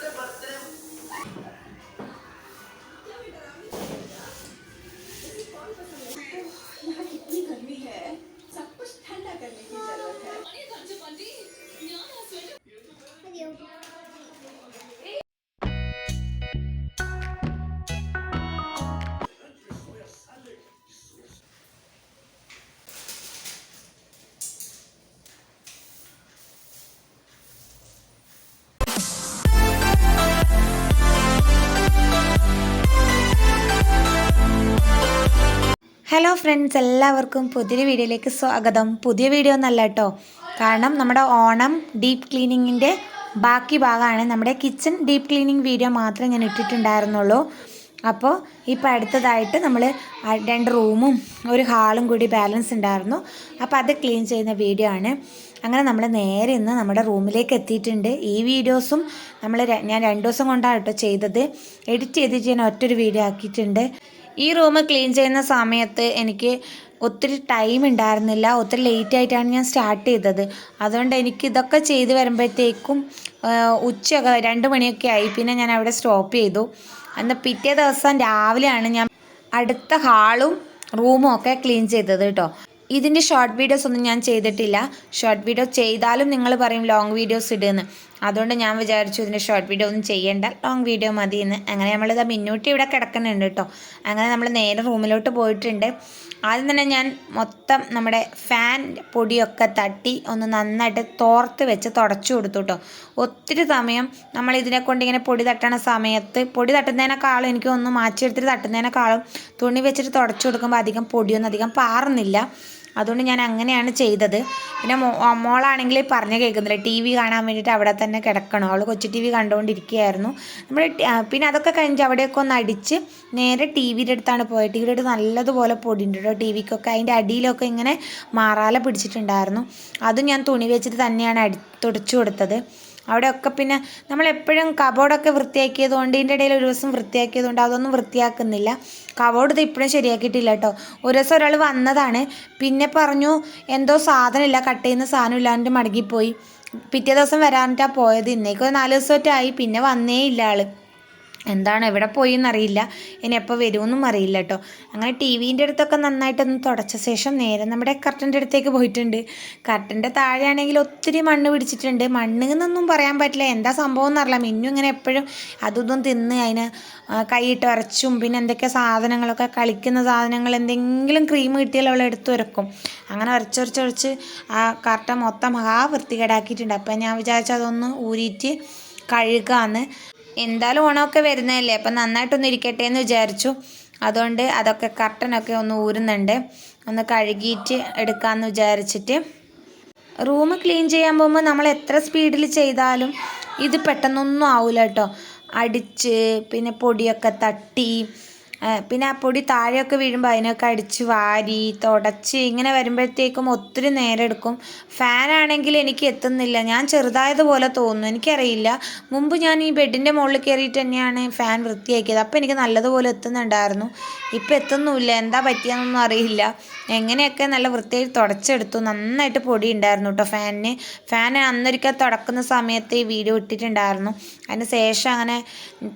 de hello friends എല്ലാവർക്കും പുതിയൊരു വീഡിയോയിലേക്ക് സ്വാഗതം. പുതിയ വീഡിയോ ഒന്നല്ല കേട്ടോ. കാരണം നമ്മുടെ ഓണം ഡീപ്പ് ക്ലീനിങ്ങിന്റെ ബാക്കി ഭാഗമാണ്. നമ്മുടെ കിച്ചൺ ഡീപ്പ് ക്ലീനിങ് വീഡിയോ മാത്രമേ ഞാൻ ഇട്ടിട്ടുണ്ടായിരുന്നുള്ളൂ. അപ്പോൾ ഇപ്പോൾ അടുത്തതായിട്ട് നമ്മൾ രണ്ട് റൂമും ഒരു ഹാളും കൂടി ബാലൻസ് ഉണ്ടായിരുന്നു. അപ്പോൾ അത് ക്ലീൻ ചെയ്യുന്ന വീഡിയോ ആണ്. അങ്ങനെ നമ്മൾ നേരെ ഇന്ന് നമ്മുടെ റൂമിലേക്ക് എത്തിയിട്ടുണ്ട്. ഈ വീഡിയോസും നമ്മൾ ഞാൻ രണ്ട് ദിവസം കൊണ്ടാണ് കേട്ടോ ചെയ്തത്. എഡിറ്റ് ചെയ്തിട്ട് ഞാൻ ഒറ്റൊരു വീഡിയോ ആക്കിയിട്ടുണ്ട്. ഈ റൂം ക്ലീൻ ചെയ്യുന്ന സമയത്ത് എനിക്ക് ഒത്തിരി ടൈം ഉണ്ടായിരുന്നില്ല. ഒത്തിരി ലേറ്റ് ആയിട്ടാണ് ഞാൻ സ്റ്റാർട്ട് ചെയ്തത്. അതുകൊണ്ട് എനിക്ക് ഇതൊക്കെ ചെയ്ത് വരുമ്പോഴത്തേക്കും ഉച്ചയൊക്കെ രണ്ട് മണിയൊക്കെ ആയി. പിന്നെ ഞാൻ അവിടെ സ്റ്റോപ്പ് ചെയ്തു. അന്ന് പിറ്റേ ദിവസം രാവിലെയാണ് ഞാൻ അടുത്ത ഹാളും റൂമും ഒക്കെ ക്ലീൻ ചെയ്തത് കേട്ടോ. ഇതിന്റെ ഷോർട്ട് വീഡിയോസ് ഒന്നും ഞാൻ ചെയ്തിട്ടില്ല. ഷോർട്ട് വീഡിയോ ചെയ്താലും നിങ്ങൾ പറയും ലോങ് വീഡിയോസ് ഇടുമെന്ന് അതുകൊണ്ട് ഞാൻ വിചാരിച്ചു ഇതിന്റെ ഷോർട്ട് വീഡിയോ ഒന്നും ചെയ്യേണ്ട. ലോങ് വീഡിയോ മതി എന്ന് അങ്ങനെ നമ്മളിത് മിന്നൂട്ടി ഇവിടെ കിടക്കുന്നുണ്ട് കേട്ടോ. അങ്ങനെ നമ്മൾ നേരെ റൂമിലോട്ട് പോയിട്ടുണ്ട്. ആദ്യം തന്നെ ഞാൻ മൊത്തം നമ്മുടെ ഫാൻ പൊടിയൊക്കെ തട്ടി ഒന്ന് നന്നായിട്ട് തോർത്ത് വെച്ച് തുടച്ചു കൊടുത്തു കേട്ടോ. ഒത്തിരി സമയം നമ്മൾ ഇതിനെ കൊണ്ട് ഇങ്ങനെ പൊടി തട്ടണ സമയത്ത് പൊടി തട്ടുന്നതിനേക്കാളും എനിക്ക് ഒന്ന് മാറ്റിയെടുത്തിട്ട് തട്ടുന്നതിനേക്കാളും തുണി വെച്ചിട്ട് തുടച്ചു കൊടുക്കുമ്പോൾ അധികം പൊടിയൊന്നും അധികം പാറുന്നില്ല. അതുകൊണ്ട് ഞാൻ അങ്ങനെയാണ് ചെയ്തത്. പിന്നെ മോ മോളാണെങ്കിൽ പറഞ്ഞു കേൾക്കുന്നില്ല. ടി വി കാണാൻ വേണ്ടിയിട്ട് അവിടെ തന്നെ കിടക്കണം. അവൾ കൊച്ചു ടി വി കണ്ടുകൊണ്ടിരിക്കുകയായിരുന്നു നമ്മൾ പിന്നെ അതൊക്കെ കഴിഞ്ഞ് അവിടെയൊക്കെ ഒന്ന് അടിച്ച് നേരെ ടി വിയുടെ അടുത്താണ് പോയത്. ടി വിയുടെ അടുത്ത് നല്ലതുപോലെ പൊടിയുണ്ട് കേട്ടോ ടി വിക്കൊക്കെ അതിന്റെ അടിയിലൊക്കെ ഇങ്ങനെ മാറാല പിടിച്ചിട്ടുണ്ടായിരുന്നു. അതും ഞാൻ തുണി വെച്ചിട്ട് തന്നെയാണ് അടി തുടച്ചു കൊടുത്തത്. അവിടെയൊക്കെ പിന്നെ നമ്മളെപ്പോഴും കബോർഡൊക്കെ വൃത്തിയാക്കിയത് കൊണ്ട് ഇതിന്റെ ഇടയിൽ ഒരു ദിവസം വൃത്തിയാക്കിയത് കൊണ്ട് അതൊന്നും വൃത്തിയാക്കുന്നില്ല. കബോർഡ് ഇത് ഇപ്പോഴും ശരിയാക്കിയിട്ടില്ല കേട്ടോ. ഒരു ദിവസം ഒരാൾ വന്നതാണ്. പിന്നെ പറഞ്ഞു എന്തോ സാധനമില്ല കട്ട് ചെയ്യുന്ന സാധനം ഇല്ലാണ്ട് മടങ്ങിപ്പോയി. പിറ്റേ ദിവസം വരാനിട്ടാണ് പോയത്. ഇന്നേക്കൊരു നാല് ദിവസമായിട്ടായി പിന്നെ വന്നേ ഇല്ല ആൾ. എന്താണ് എവിടെ പോയി എന്നറിയില്ല ഇനി എപ്പോൾ വരുമെന്നും അറിയില്ല കേട്ടോ അങ്ങനെ ടി വിന്റെ അടുത്തൊക്കെ നന്നായിട്ടൊന്ന് തുടച്ച ശേഷം നേരെ നമ്മുടെ കർട്ടന്റെ അടുത്തേക്ക് പോയിട്ടുണ്ട്. കർട്ടന്റെ താഴെയാണെങ്കിൽ ഒത്തിരി മണ്ണ് പിടിച്ചിട്ടുണ്ട്. മണ്ണ് എന്നൊന്നും പറയാൻ പറ്റില്ല. എന്താ സംഭവം എന്നറിയില്ല മിന്നു ഇങ്ങനെ എപ്പോഴും അതൊന്നും തിന്ന് അതിന് കൈയിട്ട് അരച്ചും പിന്നെ എന്തൊക്കെ സാധനങ്ങളൊക്കെ കളിക്കുന്ന സാധനങ്ങൾ എന്തെങ്കിലും ക്രീം കിട്ടിയാൽ അവൾ എടുത്ത് ഉരക്കും അങ്ങനെ ഉരച്ചുരച്ചുരച്ച് ആ കർട്ടൻ മൊത്തം മഹാ വൃത്തികേടാക്കിയിട്ടുണ്ട്. അപ്പം ഞാൻ വിചാരിച്ചു അതൊന്ന് ഊരിയിട്ട് കഴുകാന്ന്. എന്തായാലും ഓണമൊക്കെ വരുന്നതല്ലേ? അപ്പം നന്നായിട്ടൊന്ന് ഇരിക്കട്ടെ എന്ന് വിചാരിച്ചു. അതുകൊണ്ട് അതൊക്കെ കർട്ടനൊക്കെ ഒന്ന് ഊരുന്നുണ്ട്. ഒന്ന് കഴുകിയിട്ട് എടുക്കാമെന്ന് വിചാരിച്ചിട്ട്. റൂം ക്ലീൻ ചെയ്യാൻ പോകുമ്പോൾ നമ്മൾ എത്ര സ്പീഡിൽ ചെയ്താലും ഇത് പെട്ടെന്നൊന്നും ആവില്ല കേട്ടോ. അടിച്ച് പിന്നെ പൊടിയൊക്കെ തട്ടി പിന്നെ ആ പൊടി താഴെയൊക്കെ വീഴുമ്പോൾ അതിനൊക്കെ അടിച്ച് വാരി തുടച്ച് ഇങ്ങനെ വരുമ്പോഴത്തേക്കും ഒത്തിരി നേരം എടുക്കും. ഫാനാണെങ്കിൽ എനിക്ക് എത്തുന്നില്ല. ഞാൻ ചെറുതായതുപോലെ തോന്നുന്നു. എനിക്കറിയില്ല. മുമ്പ് ഞാൻ ഈ ബെഡിന്റെ മുകളിൽ കയറിയിട്ട് തന്നെയാണ് ഫാൻ വൃത്തിയാക്കിയത്. അപ്പോൾ എനിക്ക് നല്ലതുപോലെ എത്തുന്നുണ്ടായിരുന്നു. ഇപ്പം എത്തുന്നുമില്ല. എന്താ പറ്റിയെന്നൊന്നും അറിയില്ല. എങ്ങനെയൊക്കെ നല്ല വൃത്തിയായി തുടച്ചെടുത്തു. നന്നായിട്ട് പൊടി ഉണ്ടായിരുന്നു കേട്ടോ ഫാനിന് ഫാൻ അന്നൊരിക്കൽ തുടക്കുന്ന സമയത്ത് ഈ വീഡിയോ ഇട്ടിട്ടുണ്ടായിരുന്നു. അതിന് ശേഷം അങ്ങനെ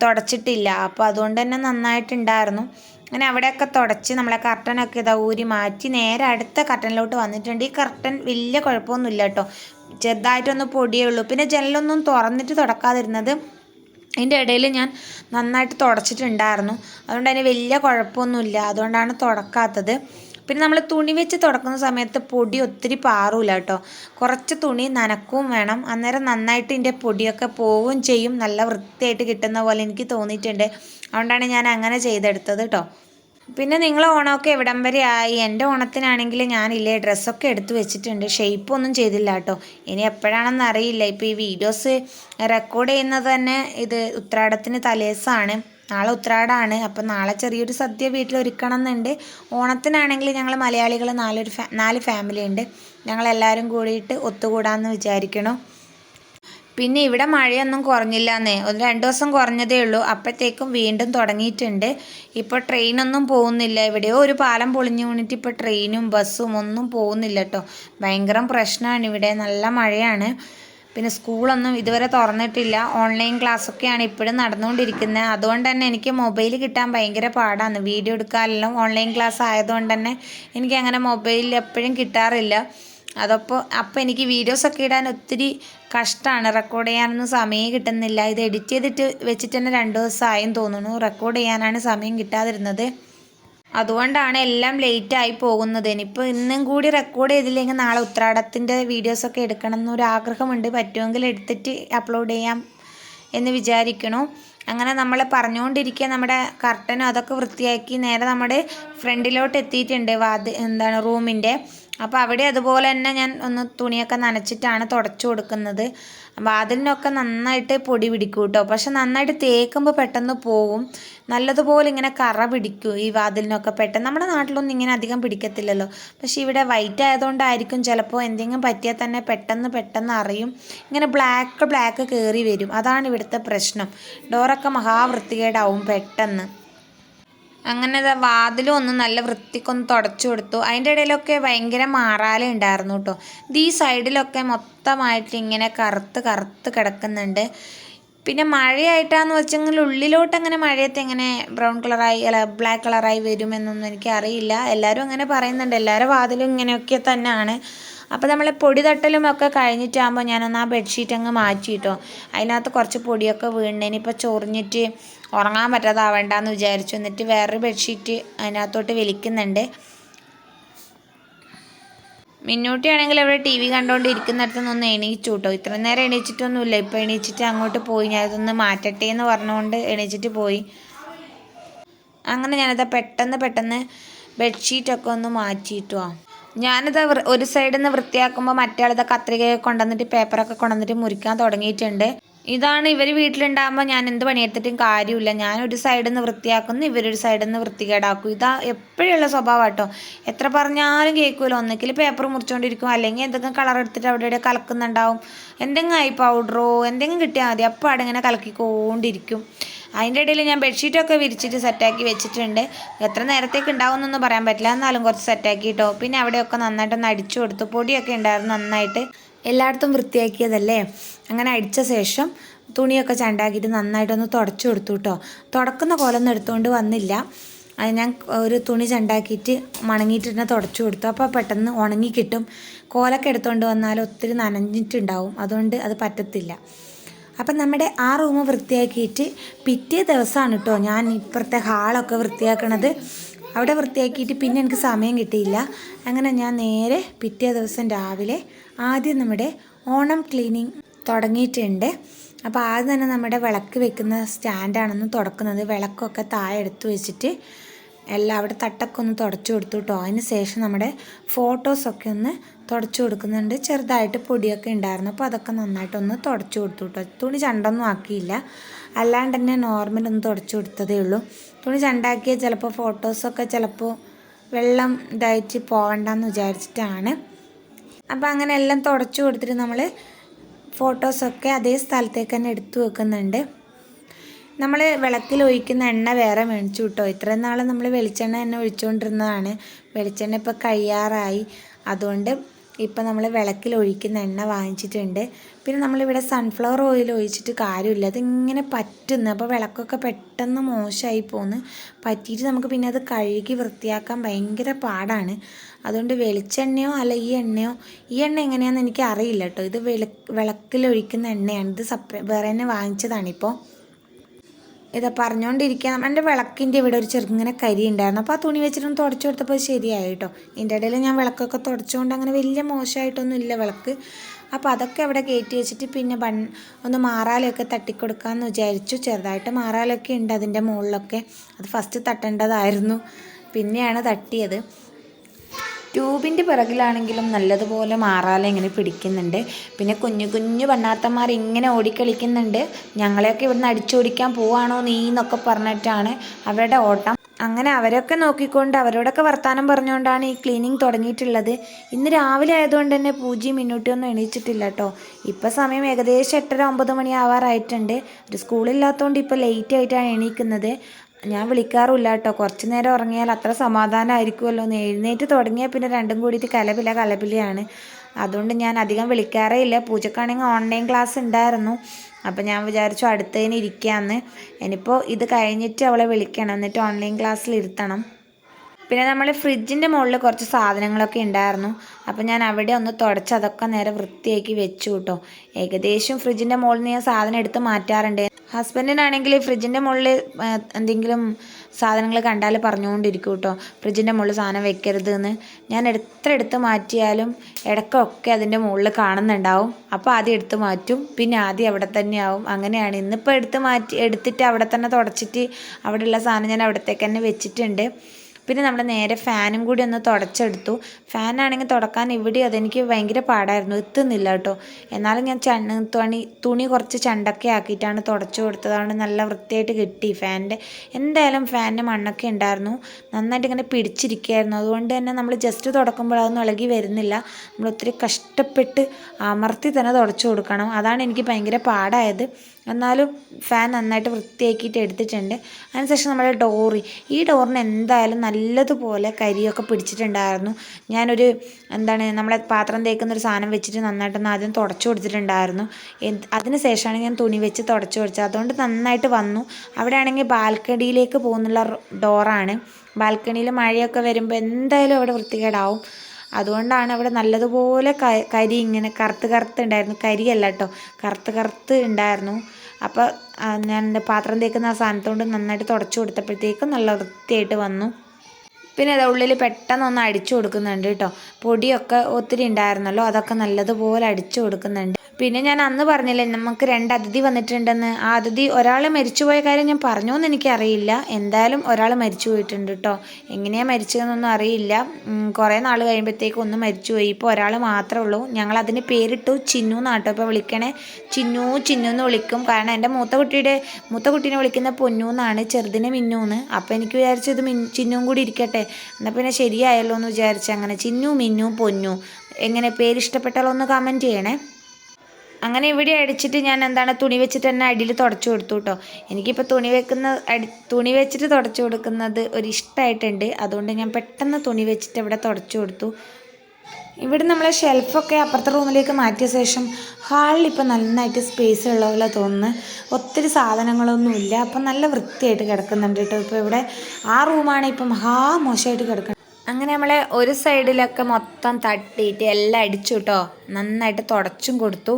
തുടച്ചിട്ടില്ല. അപ്പോൾ അതുകൊണ്ട് തന്നെ നന്നായിട്ടുണ്ടായിരുന്നു. അങ്ങനെ അവിടെയൊക്കെ തുടച്ച് നമ്മളെ കർട്ടനൊക്കെ ഇതാ ഊരി മാറ്റി നേരെ അടുത്ത കർട്ടനിലോട്ട് വന്നിട്ടുണ്ട്. ഈ കർട്ടൻ വലിയ കുഴപ്പമൊന്നുമില്ല കേട്ടോ. ചെറുതായിട്ടൊന്ന് പൊടിയേ ഉള്ളൂ. പിന്നെ ജനലൊന്നും തുറന്നിട്ട് തുടക്കാതിരുന്നത് അതിന്റെ ഇടയിൽ ഞാൻ നന്നായിട്ട് തുടച്ചിട്ടുണ്ടായിരുന്നു. അതുകൊണ്ട് അതിന് വലിയ കുഴപ്പമൊന്നുമില്ല. അതുകൊണ്ടാണ് തുടക്കാത്തത്. പിന്നെ നമ്മൾ തുണി വെച്ച് തുടക്കുന്ന സമയത്ത് പൊടി ഒത്തിരി പാറൂല കേട്ടോ. കുറച്ച് തുണി നനക്കുകയും വേണം. അന്നേരം നന്നായിട്ട് ഇതിന്റെ പൊടിയൊക്കെ പോവുകയും ചെയ്യും. നല്ല വൃത്തിയായിട്ട് കിട്ടുന്ന പോലെ എനിക്ക് തോന്നിയിട്ടുണ്ട്. അതുകൊണ്ടാണ് ഞാൻ അങ്ങനെ ചെയ്തെടുത്തത് കേട്ടോ പിന്നെ നിങ്ങൾ ഓണമൊക്കെ എവിടം വരെ ആയി? എന്റെ ഓണത്തിനാണെങ്കിൽ ഞാനില്ലേ ഡ്രസ്സൊക്കെ എടുത്തു വെച്ചിട്ടുണ്ട്. ഷെയ്പ്പൊന്നും ചെയ്തില്ല കേട്ടോ ഇനി എപ്പോഴാണെന്ന് അറിയില്ല. ഇപ്പോൾ ഈ വീഡിയോസ് റെക്കോർഡ് ചെയ്യുന്നത് തന്നെ ഇത് ഉത്രാടത്തിന് തലേസാണ്. നാളെ ഉത്രാടമാണ് അപ്പം നാളെ ചെറിയൊരു സദ്യ വീട്ടിൽ ഒരുക്കണം എന്നുണ്ട് ഓണത്തിനാണെങ്കിൽ ഞങ്ങൾ മലയാളികൾ നാലൊരു ഫാ നാല് ഫാമിലി ഉണ്ട് ഞങ്ങളെല്ലാവരും കൂടിയിട്ട് ഒത്തുകൂടാമെന്ന് വിചാരിക്കണം. പിന്നെ ഇവിടെ മഴയൊന്നും കുറഞ്ഞില്ല കുറഞ്ഞില്ലാന്നേ. ഒരു രണ്ട് ദിവസം കുറഞ്ഞതേ ഉള്ളൂ. അപ്പോഴത്തേക്കും വീണ്ടും തുടങ്ങിയിട്ടുണ്ട്. ഇപ്പോൾ ട്രെയിനൊന്നും പോകുന്നില്ല. എവിടെയോ ഒരു പാലം പൊളിഞ്ഞു വീണിട്ട് ഇപ്പോൾ ട്രെയിനും ബസ്സും ഒന്നും പോകുന്നില്ല കേട്ടോ ഭയങ്കര പ്രശ്നമാണ് ഇവിടെ. നല്ല മഴയാണ്. പിന്നെ സ്കൂളൊന്നും ഇതുവരെ തുറന്നിട്ടില്ല. ഓൺലൈൻ ക്ലാസ്സൊക്കെയാണ് ഇപ്പോഴും നടന്നുകൊണ്ടിരിക്കുന്നത്. അതുകൊണ്ട് തന്നെ എനിക്ക് മൊബൈൽ കിട്ടാൻ ഭയങ്കര പാടാണ്. വീഡിയോ എടുക്കാനെല്ലാം ഓൺലൈൻ ക്ലാസ് ആയതുകൊണ്ട് തന്നെ എനിക്ക് അങ്ങനെ മൊബൈലിൽ എപ്പോഴും കിട്ടാറില്ല. അതപ്പോൾ അപ്പോൾ എനിക്ക് വീഡിയോസൊക്കെ ഇടാൻ ഒത്തിരി കഷ്ടമാണ് റെക്കോർഡ് ചെയ്യാനൊന്നും സമയം കിട്ടുന്നില്ല. ഇത് എഡിറ്റ് ചെയ്തിട്ട് വെച്ചിട്ട് തന്നെ രണ്ട് ദിവസമായും തോന്നുന്നു. റെക്കോർഡ് ചെയ്യാനാണ് സമയം കിട്ടാതിരുന്നത്. അതുകൊണ്ടാണ് എല്ലാം ലേറ്റ് ആയി പോകുന്നത്. ഇനിയിപ്പോൾ ഇന്നും കൂടി റെക്കോർഡ് ചെയ്തില്ലെങ്കിൽ നാളെ ഉത്രാടത്തിന്റെ വീഡിയോസൊക്കെ എടുക്കണം എന്നൊരു ആഗ്രഹമുണ്ട്. പറ്റുമെങ്കിൽ എടുത്തിട്ട് അപ്ലോഡ് ചെയ്യാം എന്ന് വിചാരിക്കണു അങ്ങനെ നമ്മൾ പറഞ്ഞുകൊണ്ടിരിക്കുക നമ്മുടെ കർട്ടനും അതൊക്കെ വൃത്തിയാക്കി നേരെ നമ്മുടെ ഫ്രണ്ടിലോട്ട് എത്തിയിട്ടുണ്ട് വാത് എന്താണ് റൂമിന്റെ അപ്പോൾ അവിടെ അതുപോലെ തന്നെ ഞാൻ ഒന്ന് തുണിയൊക്കെ നനച്ചിട്ടാണ് തുടച്ചു കൊടുക്കുന്നത്. വാതിലിനൊക്കെ നന്നായിട്ട് പൊടി പിടിക്കും കേട്ടോ പക്ഷെ നന്നായിട്ട് തേക്കുമ്പോൾ പെട്ടെന്ന് പോവും. നല്ലതുപോലെ ഇങ്ങനെ കറ പിടിക്കും ഈ വാതിലിനൊക്കെ പെട്ടെന്ന്. നമ്മുടെ നാട്ടിലൊന്നും ഇങ്ങനെ അധികം പിടിക്കത്തില്ലല്ലോ. പക്ഷേ ഇവിടെ വൈറ്റ് ആയതുകൊണ്ടായിരിക്കും ചിലപ്പോൾ എന്തെങ്കിലും പറ്റിയാൽ തന്നെ പെട്ടെന്ന് പെട്ടെന്ന് അറിയും. ഇങ്ങനെ ബ്ലാക്ക് ബ്ലാക്ക് കയറി വരും. അതാണ് ഇവിടുത്തെ പ്രശ്നം. ഡോറൊക്കെ മഹാവൃത്തികേടാവും പെട്ടെന്ന്. അങ്ങനെ വാതിലും ഒന്ന് നല്ല വൃത്തിക്കൊന്ന് തുടച്ചു കൊടുത്തു. അതിന്റെ ഇടയിലൊക്കെ ഭയങ്കര മാറാല ഉണ്ടായിരുന്നു കേട്ടോ ഈ സൈഡിലൊക്കെ മൊത്തമായിട്ട് ഇങ്ങനെ കറുത്ത് കറുത്ത് കിടക്കുന്നുണ്ട്. പിന്നെ മഴയായിട്ടാന്ന് വെച്ചെങ്കിൽ ഉള്ളിലോട്ട് അങ്ങനെ മഴയത്ത് എങ്ങനെ ബ്രൗൺ കളറായി അല്ല ബ്ലാക്ക് കളറായി വരുമെന്നൊന്നും എനിക്ക് അറിയില്ല എല്ലാവരും അങ്ങനെ പറയുന്നുണ്ട്. എല്ലാവരും വാതിലും ഇങ്ങനെയൊക്കെ തന്നെയാണ്. അപ്പോൾ നമ്മൾ പൊടി തട്ടലും ഒക്കെ കഴിഞ്ഞിട്ടാകുമ്പോൾ ഞാനൊന്ന് ആ ബെഡ്ഷീറ്റ് അങ്ങ് മാറ്റി കേട്ടോ അതിനകത്ത് കുറച്ച് പൊടിയൊക്കെ വീണ്. ഇനിയിപ്പോൾ ചൊറിഞ്ഞിട്ട് ഉറങ്ങാൻ പറ്റാതാവണ്ടെന്ന് വിചാരിച്ചു. എന്നിട്ട് വേറൊരു ബെഡ്ഷീറ്റ് അതിനകത്തോട്ട് വലിക്കുന്നുണ്ട്. മിന്നൂട്ടിയാണെങ്കിൽ അവിടെ ടി വി കണ്ടുകൊണ്ട് ഇരിക്കുന്നിടത്ത് നിന്ന് എണീച്ചു കേട്ടോ ഇത്ര നേരം എണീച്ചിട്ടൊന്നുമില്ല. ഇപ്പോൾ എണീച്ചിട്ട് അങ്ങോട്ട് പോയി. ഞാൻ ഇതൊന്ന് മാറ്റട്ടെ എന്ന് പറഞ്ഞുകൊണ്ട് എണീച്ചിട്ട് പോയി. അങ്ങനെ ഞാനത് പെട്ടെന്ന് പെട്ടെന്ന് ബെഡ്ഷീറ്റൊക്കെ ഒന്ന് മാറ്റിയിട്ടുവാ ഞാനിത് ഒരു സൈഡിൽ നിന്ന് വൃത്തിയാക്കുമ്പോൾ മറ്റേ ആളിത് കത്രികയൊക്കെ കൊണ്ടുവന്നിട്ട് പേപ്പറൊക്കെ കൊണ്ടുവന്നിട്ട് മുറിക്കാൻ തുടങ്ങിയിട്ടുണ്ട്. ഇതാണ് ഇവർ വീട്ടിലുണ്ടാകുമ്പോൾ ഞാൻ എന്ത് പണിയെടുത്തിട്ടും കാര്യമില്ല. ഞാൻ ഒരു സൈഡിൽ നിന്ന് വൃത്തിയാക്കുന്നു ഇവരൊരു സൈഡിൽ നിന്ന് വൃത്തികേടാക്കും. ഇതാ എപ്പോഴുള്ള സ്വഭാവം കേട്ടോ എത്ര പറഞ്ഞാലും കേൾക്കുമല്ലോ ഒന്നെങ്കിൽ പേപ്പർ മുറിച്ചുകൊണ്ടിരിക്കും അല്ലെങ്കിൽ എന്തെങ്കിലും കളർ എടുത്തിട്ട് അവിടെ ഇവിടെ കലക്കുന്നുണ്ടാവും. എന്തെങ്കിലും ആയി പൗഡറോ എന്തെങ്കിലും കിട്ടിയാൽ മതി. അപ്പോൾ അവിടെ ഇങ്ങനെ കലക്കിക്കൊണ്ടിരിക്കും. അതിന്റെ ഇടയിൽ ഞാൻ ബെഡ്ഷീറ്റൊക്കെ വിരിച്ചിട്ട് സെറ്റാക്കി വെച്ചിട്ടുണ്ട്. എത്ര നേരത്തേക്ക് ഉണ്ടാവുമെന്നൊന്നും പറയാൻ പറ്റില്ല. എന്നാലും കുറച്ച് സെറ്റാക്കി കേട്ടോ പിന്നെ അവിടെയൊക്കെ നന്നായിട്ടൊന്ന് അടിച്ചു കൊടുത്തു. പൊടിയൊക്കെ ഉണ്ടായിരുന്നു നന്നായിട്ട്. എല്ലായിടത്തും വൃത്തിയാക്കിയതല്ലേ? അങ്ങനെ അടിച്ച ശേഷം തുണിയൊക്കെ ചണ്ടാക്കിയിട്ട് നന്നായിട്ടൊന്ന് തുടച്ചു കൊടുത്തു കേട്ടോ തുടക്കുന്ന കോലൊന്നും എടുത്തുകൊണ്ട് വന്നില്ല. അത് ഞാൻ ഒരു തുണി ചണ്ടാക്കിയിട്ട് മണങ്ങിയിട്ട് തന്നെ തുടച്ചു കൊടുത്തു. അപ്പോൾ പെട്ടെന്ന് ഉണങ്ങി കിട്ടും. കോലൊക്കെ എടുത്തുകൊണ്ട് വന്നാൽ ഒത്തിരി നനഞ്ഞിട്ടുണ്ടാവും. അതുകൊണ്ട് അത് പറ്റത്തില്ല. അപ്പം നമ്മുടെ ആ റൂം വൃത്തിയാക്കിയിട്ട് പിറ്റേ ദിവസമാണ് കേട്ടോ ഞാൻ ഇപ്പുറത്തെ ഹാളൊക്കെ വൃത്തിയാക്കണത്. അവിടെ വൃത്തിയാക്കിയിട്ട് പിന്നെ എനിക്ക് സമയം കിട്ടിയില്ല. അങ്ങനെ ഞാൻ നേരെ പിറ്റേ ദിവസം രാവിലെ ആദ്യം നമ്മുടെ ഓണം ക്ലീനിങ് തുടങ്ങിയിട്ടുണ്ട്. അപ്പോൾ ആദ്യം തന്നെ നമ്മുടെ വിളക്ക് വെക്കുന്ന സ്റ്റാൻഡാണെന്ന് തുടക്കുന്നത് വിളക്കൊക്കെ താഴെ എടുത്തു വെച്ചിട്ട് എല്ലാം അവിടെ തട്ടൊക്കെ ഒന്ന് തുടച്ചു കൊടുത്തു കേട്ടോ അതിന് ശേഷം നമ്മുടെ ഫോട്ടോസൊക്കെ ഒന്ന് തുടച്ചു കൊടുക്കുന്നുണ്ട്. ചെറുതായിട്ട് പൊടിയൊക്കെ ഉണ്ടായിരുന്നു. അപ്പോൾ അതൊക്കെ നന്നായിട്ടൊന്ന് തുടച്ചു കൊടുത്തു കേട്ടോ തുണി ചണ്ടൊന്നും ആക്കിയില്ല. അല്ലാണ്ട് തന്നെ നോർമൽ ഒന്ന് തുടച്ചു കൊടുത്തതേ ഉള്ളൂ. തുണി ചണ്ടാക്കിയ ചിലപ്പോൾ ഫോട്ടോസൊക്കെ ചിലപ്പോൾ വെള്ളം ഇതായിട്ട് പോകണ്ടെന്ന് വിചാരിച്ചിട്ടാണ്. അപ്പോൾ അങ്ങനെ എല്ലാം തുടച്ചു കൊടുത്തിട്ട് നമ്മൾ ഫോട്ടോസൊക്കെ അതേ സ്ഥലത്തേക്ക് തന്നെ എടുത്തു വെക്കുന്നുണ്ട്. നമ്മൾ വിളക്കിൽ ഒഴിക്കുന്ന എണ്ണ വേറെ മേടിച്ചു കിട്ടോ ഇത്രയും നാൾ നമ്മൾ വെളിച്ചെണ്ണ തന്നെ ഒഴിച്ചുകൊണ്ടിരുന്നതാണ് വെളിച്ചെണ്ണ ഇപ്പോൾ കഴിയാറായി. അതുകൊണ്ട് ഇപ്പം നമ്മൾ വിളക്കിൽ ഒഴിക്കുന്ന എണ്ണ വാങ്ങിച്ചിട്ടുണ്ട്. പിന്നെ നമ്മളിവിടെ സൺഫ്ലവർ ഓയിൽ ഒഴിച്ചിട്ട് കാര്യമില്ല. അതിങ്ങനെ പറ്റുന്നു. അപ്പോൾ വിളക്കൊക്കെ പെട്ടെന്ന് മോശമായി പോകുന്നു പറ്റിയിട്ട് നമുക്ക് പിന്നെ അത് കഴുകി വൃത്തിയാക്കാൻ ഭയങ്കര പാടാണ്. അതുകൊണ്ട് വെളിച്ചെണ്ണയോ അല്ല ഈ എണ്ണയോ ഈ എണ്ണ എങ്ങനെയാണെന്ന് എനിക്ക് അറിയില്ല കേട്ടോ ഇത് വിള വിളക്കിൽ ഒഴിക്കുന്ന എണ്ണയാണ്. ഇത് സപ്പറേ വേറെ തന്നെ വാങ്ങിച്ചതാണിപ്പോൾ ഇതാ പറഞ്ഞുകൊണ്ടിരിക്കുക എന്റെ വിളക്കിന്റെ ഇവിടെ ഒരു ചെറുങ്ങനെ കരി ഉണ്ടായിരുന്നു. അപ്പോൾ ആ തുണി വെച്ചിട്ടൊന്ന് തുടച്ചു കൊടുത്തപ്പോൾ ശരിയായി കേട്ടോ ഇതിന്റെ ഇടയിൽ ഞാൻ വിളക്കൊക്കെ തുടച്ചുകൊണ്ട് അങ്ങനെ വലിയ മോശമായിട്ടൊന്നും ഇല്ല വിളക്ക്. അപ്പോൾ അതൊക്കെ അവിടെ കയറ്റി വെച്ചിട്ട് പിന്നെ ബൺ ഒന്ന് മാറാലൊക്കെ തട്ടിക്കൊടുക്കാമെന്ന് വിചാരിച്ചു. ചെറുതായിട്ട് മാറാലൊക്കെ ഉണ്ട് അതിന്റെ മുകളിലൊക്കെ. അത് ഫസ്റ്റ് തട്ടേണ്ടതായിരുന്നു. പിന്നെയാണ് തട്ടിയത്. ട്യൂബിന്റെ പിറകിലാണെങ്കിലും നല്ലതുപോലെ മാറാല ഇങ്ങനെ പിടിക്കുന്നുണ്ട്. പിന്നെ കുഞ്ഞു കുഞ്ഞു പെണ്ണാത്തന്മാർ ഇങ്ങനെ ഓടിക്കളിക്കുന്നുണ്ട്. ഞങ്ങളെയൊക്കെ ഇവിടുന്ന് അടിച്ചോടിക്കാൻ പോവാണോ നീ എന്നൊക്കെ പറഞ്ഞിട്ടാണ് അവരുടെ ഓട്ടം. അങ്ങനെ അവരൊക്കെ നോക്കിക്കൊണ്ട് അവരോടൊക്കെ വർത്തമാനം പറഞ്ഞുകൊണ്ടാണ് ഈ ക്ലീനിങ് തുടങ്ങിയിട്ടുള്ളത്. ഇന്ന് രാവിലെ ആയതുകൊണ്ട് തന്നെ പൂജ്യം മിന്നൂട്ടിയൊന്നും എണീച്ചിട്ടില്ല കേട്ടോ. ഇപ്പം സമയം ഏകദേശം എട്ടര ഒമ്പത് മണി ആവാറായിട്ടുണ്ട് ഒരു സ്കൂളില്ലാത്തതുകൊണ്ട് ഇപ്പോൾ ലേറ്റ് ആയിട്ടാണ് എണീക്കുന്നത്. ഞാൻ വിളിക്കാറുമില്ല കേട്ടോ കുറച്ച് നേരം ഉറങ്ങിയാൽ അത്ര സമാധാനമായിരിക്കുമല്ലോ. എന്ന് എഴുന്നേറ്റ് തുടങ്ങിയാൽ പിന്നെ രണ്ടും കൂടിയിട്ട് കലപില കലപിലയാണ്. അതുകൊണ്ട് ഞാൻ അധികം വിളിക്കാറേ ഇല്ല. പൂജക്കാണെങ്കിൽ ഓൺലൈൻ ക്ലാസ് ഉണ്ടായിരുന്നു. അപ്പം ഞാൻ വിചാരിച്ചു അടുത്തതിന് ഇരിക്കാമെന്ന് ഇനിയിപ്പോൾ ഇത് കഴിഞ്ഞിട്ട് അവളെ വിളിക്കണം. എന്നിട്ട് ഓൺലൈൻ ക്ലാസ്സിൽ ഇരുത്തണം. പിന്നെ നമ്മൾ ഫ്രിഡ്ജിന്റെ മുകളിൽ കുറച്ച് സാധനങ്ങളൊക്കെ ഉണ്ടായിരുന്നു. അപ്പോൾ ഞാൻ അവിടെ ഒന്ന് തുടച്ച് അതൊക്കെ നേരെ വൃത്തിയാക്കി വെച്ചു കേട്ടോ. ഏകദേശം ഫ്രിഡ്ജിന്റെ മുകളിൽ നിന്ന് ഞാൻ സാധനം എടുത്ത് മാറ്റാറുണ്ട്. ഹസ്ബൻഡിനാണെങ്കിൽ ഫ്രിഡ്ജിന്റെ മുകളിൽ എന്തെങ്കിലും സാധനങ്ങൾ കണ്ടാൽ പറഞ്ഞുകൊണ്ടിരിക്കും കേട്ടോ. ഫ്രിഡ്ജിന്റെ മുകളിൽ സാധനം വെക്കരുത് എന്ന് ഞാൻ എത്ര എടുത്ത് മാറ്റിയാലും ഇടക്കൊക്കെ അതിന്റെ മുകളിൽ കാണുന്നുണ്ടാവും. അപ്പോൾ ആദ്യം എടുത്ത് മാറ്റും. പിന്നെ ആദ്യം അവിടെ തന്നെ ആവും അങ്ങനെയാണ്. ഇന്നിപ്പോൾ എടുത്ത് മാറ്റി എടുത്തിട്ട് അവിടെ തന്നെ തുടച്ചിട്ട് അവിടെയുള്ള സാധനം ഞാൻ അവിടത്തേക്ക് തന്നെ വെച്ചിട്ടുണ്ട്. പിന്നെ നമ്മൾ നേരെ ഫാനും കൂടി ഒന്ന് തുടച്ചെടുത്തു. ഫാനാണെങ്കിൽ തുടക്കാൻ ഇവിടെ അതെനിക്ക് ഭയങ്കര പാടായിരുന്നു. എത്തുന്നില്ല കേട്ടോ. എന്നാലും ഞാൻ ചണ്ണ തുണി തുണി കുറച്ച് ചണ്ടൊക്കെ ആക്കിയിട്ടാണ് തുടച്ചു കൊടുത്തതാണ്. നല്ല വൃത്തിയായിട്ട് കിട്ടി ഫാനിന്റെ. എന്തായാലും ഫാനിന് മണ്ണൊക്കെ ഉണ്ടായിരുന്നു. നന്നായിട്ട് ഇങ്ങനെ പിടിച്ചിരിക്കുകയായിരുന്നു. അതുകൊണ്ട് തന്നെ നമ്മൾ ജസ്റ്റ് തുടക്കുമ്പോൾ അതൊന്നും ഇളകി വരുന്നില്ല. നമ്മൾ ഒത്തിരി കഷ്ടപ്പെട്ട് അമർത്തി തന്നെ തുടച്ചു കൊടുക്കണം. അതാണ് എനിക്ക് ഭയങ്കര പാടായത്. എന്നാലും ഫാൻ നന്നായിട്ട് വൃത്തിയാക്കിയിട്ട് എടുത്തിട്ടുണ്ട്. അതിനുശേഷം നമ്മുടെ ഡോറി. ഈ ഡോറിന് എന്തായാലും നല്ലതുപോലെ കരിയൊക്കെ പിടിച്ചിട്ടുണ്ടായിരുന്നു. ഞാനൊരു എന്താണ് നമ്മളെ പാത്രം തേക്കുന്ന ഒരു സാധനം വെച്ചിട്ട് നന്നായിട്ടൊന്ന് ആദ്യം തുടച്ചു കൊടുത്തിട്ടുണ്ടായിരുന്നു. അതിന് ശേഷമാണ് ഞാൻ തുണി വെച്ച് തുടച്ചു കൊടുത്തത്. അതുകൊണ്ട് നന്നായിട്ട് വന്നു. അവിടെ ആണെങ്കിൽ ബാൽക്കണിയിലേക്ക് പോകുന്നുള്ള ഡോറാണ്. ബാൽക്കണിയിൽ മഴയൊക്കെ വരുമ്പോൾ എന്തായാലും അവിടെ വൃത്തികേടാവും. അതുകൊണ്ടാണ് അവിടെ നല്ലതുപോലെ കരി ഇങ്ങനെ കറുത്ത് കറുത്ത് ഉണ്ടായിരുന്നു. കരിയല്ല കേട്ടോ. കറുത്ത് കറുത്ത് ഉണ്ടായിരുന്നു. അപ്പോൾ ഞാൻ എന്റെ പാത്രം തേക്കുന്ന ആ സാധനത്തോണ്ട് നന്നായിട്ട് തുടച്ചു കൊടുത്തപ്പോഴത്തേക്കും നല്ല വൃത്തിയായിട്ട് വന്നു. പിന്നെ അത് ഉള്ളിൽ പെട്ടെന്ന് ഒന്ന് അടിച്ചു കൊടുക്കുന്നുണ്ട് കേട്ടോ. പൊടിയൊക്കെ ഒത്തിരി ഉണ്ടായിരുന്നല്ലോ. അതൊക്കെ നല്ലതുപോലെ അടിച്ചു കൊടുക്കുന്നുണ്ട്. പിന്നെ ഞാൻ അന്ന് പറഞ്ഞില്ലേ നമുക്ക് രണ്ട് അതിഥി വന്നിട്ടുണ്ടെന്ന്. ആ അതിഥി ഒരാൾ മരിച്ചുപോയ കാര്യം ഞാൻ പറഞ്ഞു എന്ന് എനിക്കറിയില്ല. എന്തായാലും ഒരാൾ മരിച്ചു പോയിട്ടുണ്ട് കേട്ടോ എങ്ങനെയാണ് മരിച്ചതെന്നൊന്നും അറിയില്ല. കുറേ നാൾ കഴിയുമ്പോഴത്തേക്കും ഒന്ന് മരിച്ചുപോയി. ഇപ്പോൾ ഒരാൾ മാത്രമേ ഉള്ളൂ. ഞങ്ങൾ അതിന് പേരിട്ടു. ചിന്നു എന്നാട്ടോ ഇപ്പോൾ വിളിക്കണേ. ചിന്നു ചിന്നു എന്ന് വിളിക്കും. കാരണം എന്റെ മൂത്ത കുട്ടിയുടെ മൂത്ത കുട്ടീനെ വിളിക്കുന്ന പൊന്നു എന്നാണ്. ചെറുതിനെ മിന്നു എന്ന് അപ്പോൾ എനിക്ക് വിചാരിച്ചു ഇത് മിൻ ചിന്നും കൂടി ഇരിക്കട്ടെ. എന്നാൽ പിന്നെ ശരിയായല്ലോ എന്ന് വിചാരിച്ചു അങ്ങനെ ചിന്നു മിന്നു പൊന്നു എങ്ങനെ പേര് ഇഷ്ടപ്പെട്ടാലോ ഒന്ന് കമന്റ് ചെയ്യണേ. അങ്ങനെ ഇവിടെ അടിച്ചിട്ട് ഞാൻ എന്താണ് തുണി വെച്ചിട്ട് തന്നെ അടിയിൽ തുടച്ചു കൊടുത്തു കേട്ടോ. എനിക്കിപ്പോൾ തുണി വെക്കുന്ന അടി തുണി വെച്ചിട്ട് തുടച്ചു കൊടുക്കുന്നത് ഒരു ഇഷ്ടമായിട്ടുണ്ട് അതുകൊണ്ട് ഞാൻ പെട്ടെന്ന് തുണി വെച്ചിട്ട് ഇവിടെ തുടച്ചു കൊടുത്തു. ഇവിടെ നമ്മളെ ഷെൽഫൊക്കെ അപ്പുറത്തെ റൂമിലേക്ക് മാറ്റിയ ശേഷം ഹാളിൽ ഇപ്പം നന്നായിട്ട് സ്പേസ് ഉള്ള പോലെ തോന്നുന്നു. ഒത്തിരി സാധനങ്ങളൊന്നുമില്ല അപ്പം നല്ല വൃത്തിയായിട്ട് കിടക്കുന്നുണ്ട് കേട്ടോ. ഇപ്പോൾ ഇവിടെ ആ റൂമാണ് ഇപ്പം മഹാ മോശമായിട്ട് കിടക്കുന്നത് അങ്ങനെ നമ്മളെ ഒരു സൈഡിലൊക്കെ മൊത്തം തട്ടിയിട്ട് എല്ലാം അടിച്ചു കേട്ടോ. നന്നായിട്ട് തുടച്ചും കൊടുത്തു.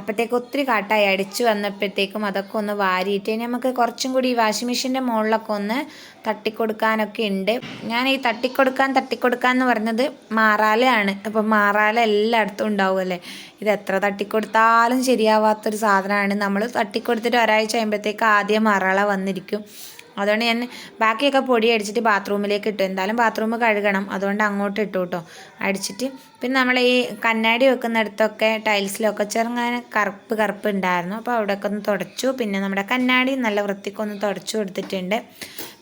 അപ്പോഴത്തേക്ക് ഒത്തിരി കാട്ടായി. അടിച്ചു വന്നപ്പോഴത്തേക്കും അതൊക്കെ ഒന്ന് വാരിയിട്ട് ഇനി നമുക്ക് കുറച്ചും കൂടി ഈ വാഷിംഗ് മെഷീന്റെ മുകളിലൊക്കെ ഒന്ന് തട്ടിക്കൊടുക്കാനൊക്കെ ഉണ്ട് ഞാൻ ഈ തട്ടിക്കൊടുക്കാൻ തട്ടിക്കൊടുക്കാൻ എന്ന് പറഞ്ഞത് മാറാലയാണ്. അപ്പോൾ മാറാല എല്ലായിടത്തും ഉണ്ടാവുമല്ലേ ഇത് എത്ര തട്ടിക്കൊടുത്താലും ശരിയാവാത്തൊരു സാധനമാണ്. നമ്മൾ തട്ടിക്കൊടുത്തിട്ട് ഒരാഴ്ച കഴിയുമ്പോഴത്തേക്ക് ആദ്യം മാറാള വന്നിരിക്കും. അതുകൊണ്ട് ഞാൻ ബാക്കിയൊക്കെ പൊടി അടിച്ചിട്ട് ബാത്റൂമിലേക്ക് ഇട്ടു. എന്തായാലും ബാത്റൂം കഴുകണം. അതുകൊണ്ട് അങ്ങോട്ട് ഇട്ടു കേട്ടോ അടിച്ചിട്ട് പിന്നെ നമ്മൾ ഈ കണ്ണാടി വെക്കുന്നിടത്തൊക്കെ ടൈൽസിലൊക്കെ ചെറുങ്ങനെ കറുപ്പ് കറുപ്പ് ഉണ്ടായിരുന്നു. അപ്പോൾ അവിടെയൊക്കെ ഒന്ന് തുടച്ചു. പിന്നെ നമ്മുടെ കണ്ണാടി നല്ല വൃത്തിക്കൊന്ന് തുടച്ചു കൊടുത്തിട്ടുണ്ട്.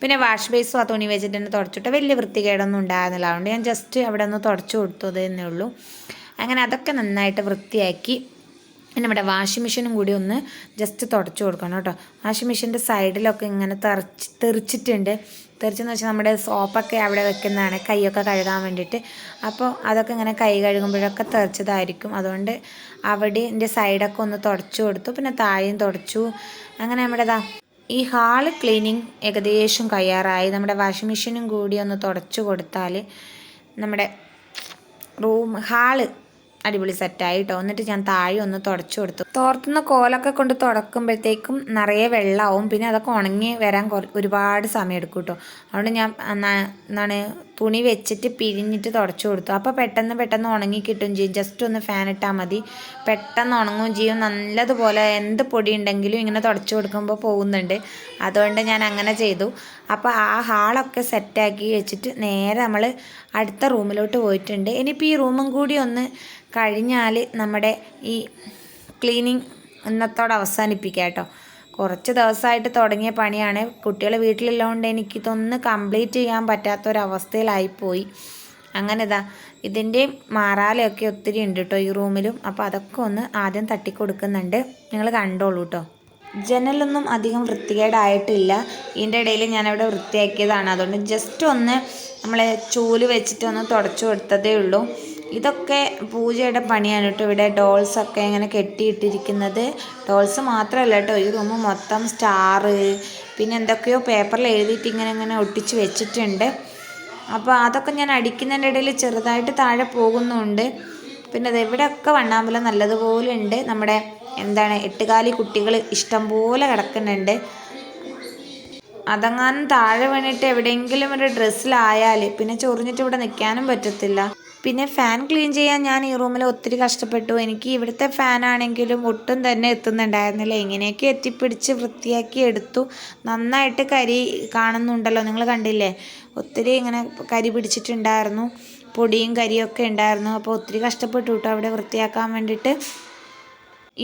പിന്നെ വാഷ് ബേസും ആ തുണി വെച്ചിട്ട് തന്നെ തുടച്ചിട്ട് വലിയ വൃത്തികേടൊന്നും ഉണ്ടായിരുന്നില്ല. അതുകൊണ്ട് ഞാൻ ജസ്റ്റ് അവിടെ ഒന്ന് തുടച്ചു കൊടുത്തതേ ഉള്ളൂ. അങ്ങനെ അതൊക്കെ നന്നായിട്ട് വൃത്തിയാക്കി. നമ്മുടെ വാഷിംഗ് മെഷീനും കൂടി ഒന്ന് ജസ്റ്റ് തുടച്ചു കൊടുക്കണം കേട്ടോ. വാഷിംഗ് മെഷീന്റെ സൈഡിലൊക്കെ ഇങ്ങനെ തെറിച്ച് തെറിച്ചിട്ടുണ്ട്. തെറിച്ചെന്ന് വെച്ചാൽ നമ്മുടെ സോപ്പൊക്കെ അവിടെ വെക്കുന്നതാണ്. കൈയൊക്കെ കഴുകാൻ വേണ്ടിയിട്ട്. അപ്പോൾ അതൊക്കെ ഇങ്ങനെ കൈ കഴുകുമ്പോഴൊക്കെ തെറിച്ചതായിരിക്കും. അതുകൊണ്ട് അവിടെ എന്റെ സൈഡൊക്കെ ഒന്ന് തുടച്ചു കൊടുത്തു. പിന്നെ താഴെയും തുടച്ചു. അങ്ങനെ നമ്മുടെ ഇതാ ഈ ഹാൾ ക്ലീനിങ് ഏകദേശം കയ്യാറായി നമ്മുടെ വാഷിംഗ് മെഷീനും കൂടി ഒന്ന് തുടച്ചു കൊടുത്താൽ നമ്മുടെ റൂം ഹാൾ അടിപൊളി സെറ്റായി കേട്ടോ എന്നിട്ട് ഞാൻ താഴെ ഒന്ന് തുടച്ചു കൊടുത്തു. തോർത്തുന്ന കോലൊക്കെ കൊണ്ട് തുടക്കുമ്പോഴത്തേക്കും നിറയെ വെള്ളമാവും പിന്നെ അതൊക്കെ ഉണങ്ങി വരാൻ ഒരുപാട് സമയം എടുക്കും കേട്ടോ അതുകൊണ്ട് ഞാൻ എന്താണ് തുണി വെച്ചിട്ട് പിഴിഞ്ഞിട്ട് തുടച്ചു കൊടുത്തു. അപ്പോൾ പെട്ടെന്ന് പെട്ടെന്ന് ഉണങ്ങി കിട്ടും ചെയ്യും. ജസ്റ്റ് ഒന്ന് ഫാൻ ഇട്ടാൽ മതി. പെട്ടെന്ന് ഉണങ്ങും ചെയ്യും. നല്ലതുപോലെ എന്ത് പൊടി ഉണ്ടെങ്കിലും ഇങ്ങനെ തുടച്ചു കൊടുക്കുമ്പോൾ പോകുന്നുണ്ട്. അതുകൊണ്ട് ഞാൻ അങ്ങനെ ചെയ്തു. അപ്പോൾ ആ ഹാളൊക്കെ സെറ്റാക്കി വെച്ചിട്ട് നേരെ നമ്മൾ അടുത്ത റൂമിലോട്ട് പോയിട്ടുണ്ട്. ഇനിയിപ്പോൾ ഈ റൂമും കൂടി ഒന്ന് കഴിഞ്ഞാൽ നമ്മുടെ ഈ ക്ലീനിങ് ഇന്നത്തോടെ അവസാനിപ്പിക്കാം കേട്ടോ. കുറച്ച് ദിവസമായിട്ട് തുടങ്ങിയ പണിയാണ്. കുട്ടികൾ വീട്ടിലുള്ളതുകൊണ്ട് എനിക്കിതൊന്ന് കംപ്ലീറ്റ് ചെയ്യാൻ പറ്റാത്തൊരവസ്ഥയിലായിപ്പോയി. അങ്ങനെ ഇതാ ഇതിന്റെ മാറാലയൊക്കെ ഒത്തിരി ഉണ്ട് കേട്ടോ ഈ റൂമിലും. അപ്പോൾ അതൊക്കെ ഒന്ന് ആദ്യം തട്ടിക്കൊടുക്കുന്നുണ്ട്. നിങ്ങൾ കണ്ടോളൂ കേട്ടോ. ജനലൊന്നും അധികം വൃത്തികേടായിട്ടില്ല. ഇതിന്റെ ഇടയിൽ ഞാനവിടെ വൃത്തിയാക്കിയതാണ്. അതുകൊണ്ട് ജസ്റ്റ് ഒന്ന് നമ്മളെ ചൂൽ വെച്ചിട്ട് ഒന്ന് തുടച്ചു കൊടുത്തതേ ഉള്ളൂ. ഇതൊക്കെ പൂജയുടെ പണിയാണ് കേട്ടോ ഇവിടെ ഡോൾസൊക്കെ ഇങ്ങനെ കെട്ടിയിട്ടിരിക്കുന്നത്. ഡോൾസ് മാത്രമല്ല കേട്ടോ ഈ റൂം മൊത്തം സ്റ്റാറ് പിന്നെ എന്തൊക്കെയോ പേപ്പറിൽ എഴുതിയിട്ട് ഇങ്ങനെ ഇങ്ങനെ ഒട്ടിച്ച് വെച്ചിട്ടുണ്ട്. അപ്പോൾ അതൊക്കെ ഞാൻ അടിക്കുന്നതിന്റെ ഇടയിൽ ചെറുതായിട്ട് താഴെ പോകുന്നുണ്ട്. പിന്നെ അത് എവിടെയൊക്കെ വണ്ണാമ്പലം നല്ലതുപോലെ ഉണ്ട്. നമ്മുടെ എന്താണ് എട്ടുകാലി കുട്ടികൾ ഇഷ്ടം പോലെ കിടക്കുന്നുണ്ട്. അതങ്ങാനും താഴെ വീണിട്ട് എവിടെയെങ്കിലും ഒരു ഡ്രസ്സിലായാൽ പിന്നെ ചൊറിഞ്ഞിട്ട് ഇവിടെ നിൽക്കാനും പറ്റത്തില്ല. പിന്നെ ഫാൻ ക്ലീൻ ചെയ്യാൻ ഞാൻ ഈ റൂമിൽ ഒത്തിരി കഷ്ടപ്പെട്ടു. എനിക്ക് ഇവിടുത്തെ ഫാനാണെങ്കിലും ഒട്ടും തന്നെ എത്തുന്നുണ്ടായിരുന്നില്ല. എങ്ങനെയൊക്കെ എത്തിപ്പിടിച്ച് വൃത്തിയാക്കി എടുത്തു. നന്നായിട്ട് കരി കാണുന്നുണ്ടല്ലോ. നിങ്ങൾ കണ്ടില്ലേ? ഒത്തിരി ഇങ്ങനെ കരി പിടിച്ചിട്ടുണ്ടായിരുന്നു. പൊടിയും കരിയൊക്കെ ഉണ്ടായിരുന്നു. അപ്പോൾ ഒത്തിരി കഷ്ടപ്പെട്ടു കേട്ടോ അവിടെ വൃത്തിയാക്കാൻ വേണ്ടിയിട്ട്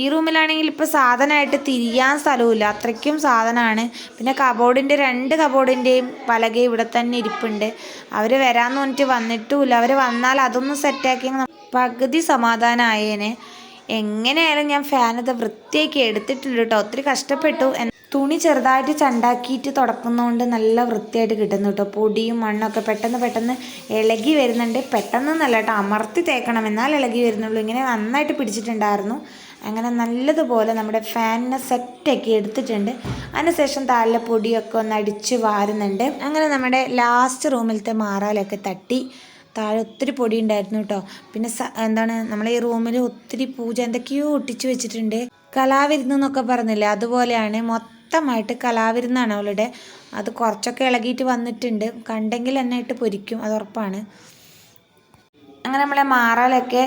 ഈ റൂമിലാണെങ്കിൽ ഇപ്പോൾ സാധനമായിട്ട് തിരിയാൻ സ്ഥലമില്ല അത്രയ്ക്കും സാധനമാണ്. പിന്നെ കബോർഡിന്റെ രണ്ട് കബോർഡിന്റെയും പലക ഇവിടെ തന്നെ ഇരിപ്പുണ്ട്. അവർ വരാമെന്ന് പറഞ്ഞിട്ട് വന്നിട്ടുമില്ല. അവർ വന്നാൽ അതൊന്നും സെറ്റാക്കി പകുതി സമാധാനമായേനെ എങ്ങനെയായാലും ഞാൻ ഫാനത് വൃത്തിയാക്കി എടുത്തിട്ടുണ്ട് കേട്ടോ. ഒത്തിരി കഷ്ടപ്പെട്ടു. തുണി ചെറുതായിട്ട് ചണ്ടാക്കിയിട്ട് തുടക്കുന്നതുകൊണ്ട് നല്ല വൃത്തിയായിട്ട് കിട്ടുന്നു കേട്ടോ. പൊടിയും മണ്ണൊക്കെ പെട്ടെന്ന് പെട്ടെന്ന് ഇളകി വരുന്നുണ്ട്. പെട്ടെന്ന് നല്ല കേട്ടോ. അമർത്തി തേക്കണം. എന്നാൽ ഇളകി വരുന്നുള്ളൂ. ഇങ്ങനെ നന്നായിട്ട് പിടിച്ചിട്ടുണ്ടായിരുന്നു. അങ്ങനെ നല്ലതുപോലെ നമ്മുടെ ഫാനിനെ സെറ്റാക്കി എടുത്തിട്ടുണ്ട്. അതിനുശേഷം താഴെ പൊടിയൊക്കെ ഒന്ന് അടിച്ച് വാരുന്നുണ്ട്. അങ്ങനെ നമ്മുടെ ലാസ്റ്റ് റൂമിലത്തെ മാറാലൊക്കെ തട്ടി. താഴെ ഒത്തിരി പൊടി ഉണ്ടായിരുന്നു കേട്ടോ. പിന്നെ എന്താണ് നമ്മളെ ഈ റൂമിൽ ഒത്തിരി പൂജ എന്തൊക്കെയോ ഒട്ടിച്ച് വെച്ചിട്ടുണ്ട്. കലാവിരുന്ന് എന്നൊക്കെ പറഞ്ഞില്ലേ? അതുപോലെയാണ് മൊത്തമായിട്ട് കലാവിരുന്നാണ് അവളുടെ. അത് കുറച്ചൊക്കെ ഇളകിയിട്ട് വന്നിട്ടുണ്ട്. കണ്ടെങ്കിൽ എന്നെ ഇട്ട് പൊരിക്കും. അത് ഉറപ്പാണ്. അങ്ങനെ നമ്മളെ മാറാലൊക്കെ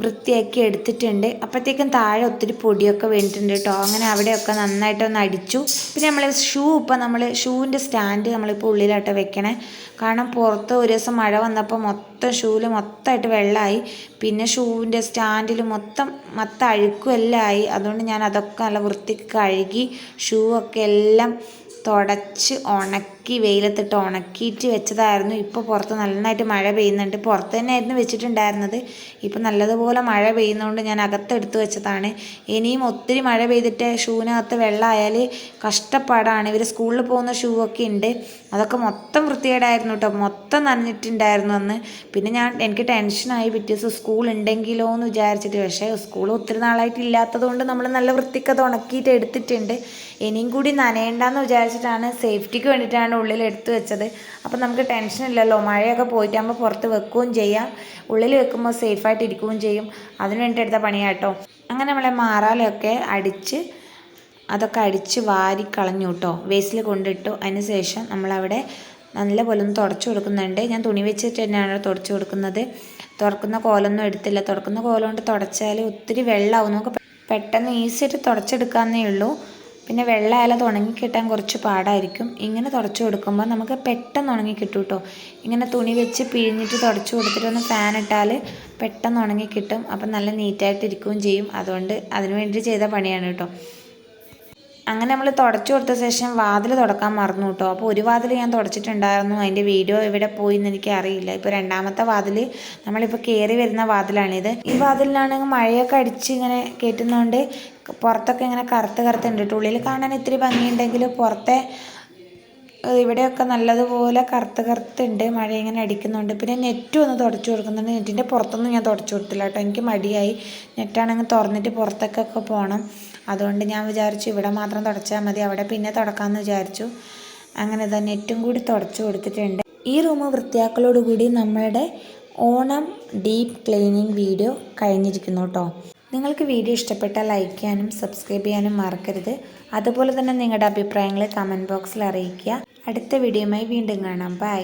വൃത്തിയാക്കി എടുത്തിട്ടുണ്ട്. അപ്പോഴത്തേക്കും താഴെ ഒത്തിരി പൊടിയൊക്കെ വീണിട്ടുണ്ട് കേട്ടോ അങ്ങനെ അവിടെയൊക്കെ നന്നായിട്ടൊന്ന് അടിച്ചു. പിന്നെ നമ്മൾ ഷൂ ഇപ്പം നമ്മൾ ഷൂവിന്റെ സ്റ്റാൻഡ് നമ്മളിപ്പോൾ ഉള്ളിലോട്ട് വെക്കണേ. കാരണം പുറത്ത് ഒരു ദിവസം മഴ വന്നപ്പോൾ മൊത്തം ഷൂവിൽ മൊത്തമായിട്ട് വെള്ളമായി. പിന്നെ ഷൂവിന്റെ സ്റ്റാൻഡിൽ മൊത്തം മൊത്തം അഴുക്കും എല്ലാം ആയി. അതുകൊണ്ട് ഞാൻ അതൊക്കെ നല്ല വൃത്തിക്ക് കഴുകി ഷൂ ഒക്കെ എല്ലാം തുടച്ച് ഉണക്കി വെയിലത്തിട്ട് ഉണക്കിയിട്ട് വെച്ചതായിരുന്നു. ഇപ്പോൾ പുറത്ത് നന്നായിട്ട് മഴ പെയ്യുന്നുണ്ട്. പുറത്ത് തന്നെയായിരുന്നു വെച്ചിട്ടുണ്ടായിരുന്നത്. ഇപ്പോൾ നല്ലതുപോലെ മഴ പെയ്യുന്നതുകൊണ്ട് ഞാൻ അകത്തെടുത്ത് വെച്ചതാണ്. ഇനിയും ഒത്തിരി മഴ പെയ്തിട്ട് ഷൂവിനകത്ത് വെള്ളമായാൽ കഷ്ടപ്പാടാണ്. ഇവർ സ്കൂളിൽ പോകുന്ന ഷൂ ഒക്കെ ഉണ്ട് അതൊക്കെ മൊത്തം വൃത്തികേടായിരുന്നു കേട്ടോ മൊത്തം നനഞ്ഞിട്ടുണ്ടായിരുന്നു അന്ന്. പിന്നെ ഞാൻ എനിക്ക് ടെൻഷനായി. പിറ്റേ ദിവസം സ്കൂൾ ഉണ്ടെങ്കിലോ എന്ന് വിചാരിച്ചിട്ട്. പക്ഷേ സ്കൂൾ ഒത്തിരി നാളായിട്ട് ഇല്ലാത്തത് കൊണ്ട് നമ്മൾ നല്ല വൃത്തിക്കത് ഉണക്കിയിട്ട് എടുത്തിട്ടുണ്ട്. ഇനിയും കൂടി നനയേണ്ടെന്ന് വിചാരിച്ചിട്ടാണ് സേഫ്റ്റിക്ക് വേണ്ടിയിട്ടാണ് ഉള്ളിൽ എടുത്തു വെച്ചത്. അപ്പം നമുക്ക് ടെൻഷൻ ഇല്ലല്ലോ. മഴയൊക്കെ പോയിട്ടാകുമ്പോൾ പുറത്ത് വെക്കുകയും ചെയ്യാം. ഉള്ളിൽ വെക്കുമ്പോൾ സേഫായിട്ട് ഇരിക്കുകയും ചെയ്യും. അതിന് വേണ്ടി എടുത്ത പണിയാട്ടോ. അങ്ങനെ നമ്മളെ മാറാലൊക്കെ അടിച്ച് അതൊക്കെ അടിച്ച് വാരി കളഞ്ഞു കേട്ടോ. വേസ്റ്റിൽ കൊണ്ടിട്ടു. അതിന് ശേഷം നമ്മളവിടെ നല്ല പോലെ ഒന്ന് തുടച്ചു കൊടുക്കുന്നുണ്ട്. ഞാൻ തുണി വെച്ചിട്ട് തന്നെയാണ് തുടച്ചു കൊടുക്കുന്നത്. തുറക്കുന്ന കോലൊന്നും എടുത്തില്ല. തുറക്കുന്ന കോലം കൊണ്ട് തുടച്ചാൽ ഒത്തിരി വെള്ളമാവും നമുക്ക് പെട്ടെന്ന് ഈസി തുടച്ചെടുക്കാമെന്നേ ഉള്ളൂ. പിന്നെ അത് ഉണങ്ങി കിട്ടാൻ കുറച്ച് പാടായിരിക്കും. ഇങ്ങനെ തുടച്ചു കൊടുക്കുമ്പോൾ നമുക്ക് പെട്ടെന്ന് ഉണങ്ങി കിട്ടും കേട്ടോ ഇങ്ങനെ തുണി വെച്ച് പിഴിഞ്ഞിട്ട് തുടച്ചു കൊടുത്തിട്ട് ഒന്ന് ഫാൻ ഇട്ടാൽ പെട്ടെന്ന് ഉണങ്ങി കിട്ടും. അപ്പം നല്ല നീറ്റായിട്ട് ഇരിക്കുകയും ചെയ്യും. അതുകൊണ്ട് അതിന് വേണ്ടി ചെയ്ത പണിയാണ് കേട്ടോ അങ്ങനെ നമ്മൾ തുടച്ചു കൊടുത്ത ശേഷം വാതിൽ തുടക്കാൻ മറന്നു കേട്ടോ അപ്പോൾ ഒരു വാതിൽ ഞാൻ തുടച്ചിട്ടുണ്ടായിരുന്നു. അതിന്റെ വീഡിയോ എവിടെ പോയി എന്ന് എനിക്ക് അറിയില്ല ഇപ്പോൾ രണ്ടാമത്തെ വാതിൽ നമ്മളിപ്പോൾ കയറി വരുന്ന വാതിലാണിത്. ഈ വാതിലിലാണെങ്കിൽ മഴയൊക്കെ അടിച്ച് ഇങ്ങനെ കയറ്റുന്നതുകൊണ്ട് പുറത്തൊക്കെ ഇങ്ങനെ കറുത്ത് കറുത്തുണ്ട്. കേട്ടോ ഉള്ളിൽ കാണാൻ ഇത്തിരി ഭംഗിയുണ്ടെങ്കിൽ പുറത്തെ ഇവിടെയൊക്കെ നല്ലതുപോലെ കറുത്ത് കറുത്തുണ്ട്. മഴ ഇങ്ങനെ അടിക്കുന്നുണ്ട്. പിന്നെ നെറ്റും ഒന്ന് തുടച്ചു കൊടുക്കുന്നുണ്ട്. നെറ്റിന്റെ പുറത്തൊന്നും ഞാൻ തുടച്ചു കൊടുത്തില്ല കേട്ടോ. എനിക്ക് മടിയായി. നെറ്റാണെങ്കിൽ തുറന്നിട്ട് പുറത്തേക്കൊക്കെ പോകണം അതുകൊണ്ട് ഞാൻ വിചാരിച്ചു ഇവിടെ മാത്രം തുടച്ചാൽ മതി. അവിടെ പിന്നെ തുടക്കാമെന്ന് വിചാരിച്ചു. അങ്ങനെ തന്നെ നെറ്റും കൂടി തുടച്ചു കൊടുത്തിട്ടുണ്ട്. ഈ റൂം വൃത്തിയാക്കലോടുകൂടി നമ്മളുടെ ഓണം ഡീപ്പ് ക്ലീനിങ് വീഡിയോ കഴിഞ്ഞിരിക്കുന്നു കേട്ടോ. നിങ്ങൾക്ക് വീഡിയോ ഇഷ്ടപ്പെട്ടാൽ ലൈക്ക് ചെയ്യാനും സബ്സ്ക്രൈബ് ചെയ്യാനും മറക്കരുത്. അതുപോലെ തന്നെ നിങ്ങളുടെ അഭിപ്രായങ്ങൾ കമന്റ് ബോക്സിൽ അറിയിക്കുക. അടുത്ത വീഡിയോയുമായി വീണ്ടും കാണാം. ബൈ